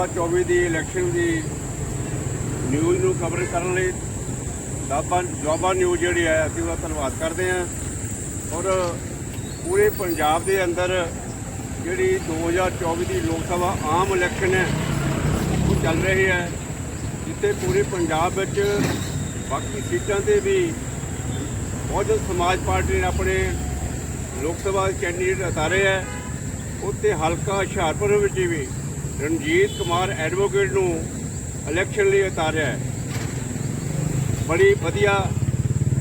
ਸਭਾ 24 ਦੀ ਇਲੈਕਸ਼ਨ ਦੀ ਨਿਊਜ਼ ਨੂੰ ਕਵਰ ਕਰਨ ਲਈ ਦਾਬਾ ਜਵਾਬਾ ਨਿਊਜ਼ ਜਿਹੜੀ ਹੈ, ਅਸੀਂ ਉਹਦਾ ਧੰਨਵਾਦ ਕਰਦੇ ਹਾਂ। ਔਰ ਪੂਰੇ ਪੰਜਾਬ ਦੇ ਅੰਦਰ ਜਿਹੜੀ 2024 ਦੀ ਲੋਕ ਸਭਾ ਆਮ ਇਲੈਕਸ਼ਨ ਹੈ, ਉਹ ਚੱਲ ਰਹੀ ਹੈ, ਜਿੱਥੇ ਪੂਰੇ ਪੰਜਾਬ ਵਿੱਚ ਬਾਕੀ ਸੀਟਾਂ ਤੇ ਵੀ ਬਹੁਜਨ ਸਮਾਜ ਪਾਰਟੀ ਨੇ ਆਪਣੇ ਲੋਕ ਸਭਾ ਕੈਂਡੀਡੇਟ ਉਤਾਰੇ ਹੈ। ਉੱਤੇ ਹਲਕਾ ਹੁਸ਼ਿਆਰਪੁਰ ਵਿੱਚ ਵੀ ਰਣਜੀਤ ਕੁਮਾਰ ਐਡਵੋਕੇਟ ਨੂੰ ਇਲੈਕਸ਼ਨ ਲਈ ਉਤਾਰਿਆ ਹੈ। ਬੜੀ ਵਧੀਆ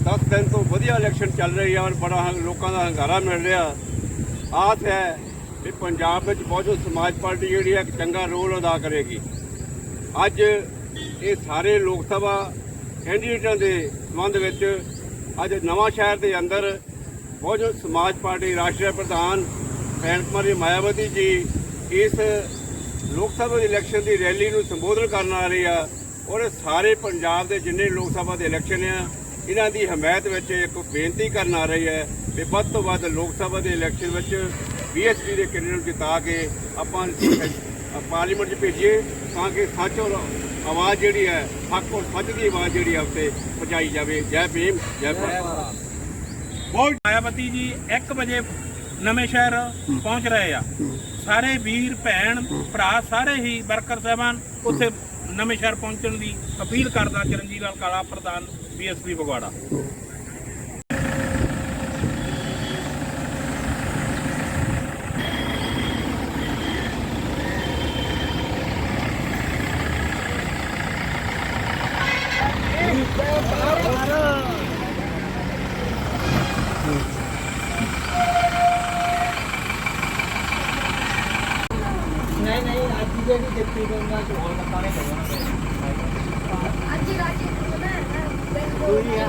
10 ਦਿਨ ਤੋਂ ਵਧੀਆ ਇਲੈਕਸ਼ਨ ਚੱਲ ਰਹੀ ਹੈ ਔਰ ਬੜਾ ਹੰ- ਲੋਕਾਂ ਦਾ ਹੰਗਾਰਾ ਮਿਲ ਰਿਹਾ। ਆਸ ਹੈ ਕਿ ਪੰਜਾਬ ਵਿੱਚ ਬਹੁਜਨ ਸਮਾਜ ਪਾਰਟੀ ਜਿਹੜੀ ਹੈ ਇੱਕ ਚੰਗਾ ਰੋਲ ਅਦਾ ਕਰੇਗੀ। ਅੱਜ ਇਹ ਸਾਰੇ ਲੋਕ ਸਭਾ ਕੈਂਡੀਡੇਟਾਂ ਦੇ ਸੰਬੰਧ ਵਿੱਚ ਅੱਜ ਨਵਾਂ ਸ਼ਹਿਰ ਦੇ ਅੰਦਰ ਬਹੁਜਨ ਸਮਾਜ ਪਾਰਟੀ ਰਾਸ਼ਟਰੀ ਪ੍ਰਧਾਨ ਭੈਣ ਕੁਮਾਰੀ ਮਾਇਆਵਤੀ ਜੀ, ਇਸ ਲੋਕ ਸਭਾ ਦੀ ਇਲੈਕਸ਼ਨ ਦੀ ਰੈਲੀ ਨੂੰ ਸੰਬੋਧਨ ਕਰਨ ਆ ਰਹੀ ਆ ਔਰ ਸਾਰੇ ਪੰਜਾਬ ਦੇ ਜਿੰਨੇ ਲੋਕ ਸਭਾ ਦੇ ਇਲੈਕਸ਼ਨ ਆ ਇਹਨਾਂ ਦੀ ਹਮਾਇਤ ਵਿੱਚ ਇੱਕ ਬੇਨਤੀ ਕਰਨ ਆ ਰਹੀ ਹੈ ਕਿ ਵੱਧ ਤੋਂ ਵੱਧ ਲੋਕ ਸਭਾ ਦੇ ਇਲੈਕਸ਼ਨ ਵਿੱਚ ਬੀਐਸਪੀ ਦੇ ਕੈਂਡੀਡੇਟ ਨੂੰ ਜਿਤਾ ਕੇ ਆਪਾਂ ਪਾਰਲੀਮੈਂਟ 'ਚ ਭੇਜੀਏ ਤਾਂ ਕਿ ਸੱਚ ਔਰ ਆਵਾਜ਼ ਜਿਹੜੀ ਹੈ ਹੱਕ ਔਰ ਸੱਚ ਦੀ ਆਵਾਜ਼ ਜਿਹੜੀ ਹੈ ਉੱਤੇ ਪਹੁੰਚਾਈ ਜਾਵੇ। ਜੈ ਭੀਮ ਜੈ ਭਾਰਤ। ਬਹੁਤ ਮਾਇਆਵਤੀ ਜੀ 1 ਵਜੇ ਨਵੇਂ ਸ਼ਹਿਰ ਪਹੁੰਚ ਰਹੇ ਆ। ਸਾਰੇ ਵੀਰ, ਭੈਣ, ਭਰਾ ਸਾਰੇ ਹੀ ਵਰਕਰ ਸਾਹਿਬਾਨ ਉੱਥੇ ਨਵੇਂ ਸ਼ਹਿਰ ਪਹੁੰਚਣ ਦੀ ਅਪੀਲ ਕਰਦਾ ਚਰਨਜੀਤ ਲਾਲ ਕਾਲਾ, ਪ੍ਰਧਾਨ ਬੀਐਸਪੀ ਫਗਵਾੜਾ। ਨਹੀਂ ਨਹੀਂ ਅੱਜ ਦੀ ਜਿਹੜੀ ਦਿੱਤੀ ਗੰਗਾ ਚ ਹੋਰ ਮਤਾਣੇ ਕਰਨਾ ਅੱਜ ਰਾਜੀ ਨਾ ਕੋਈ ਆ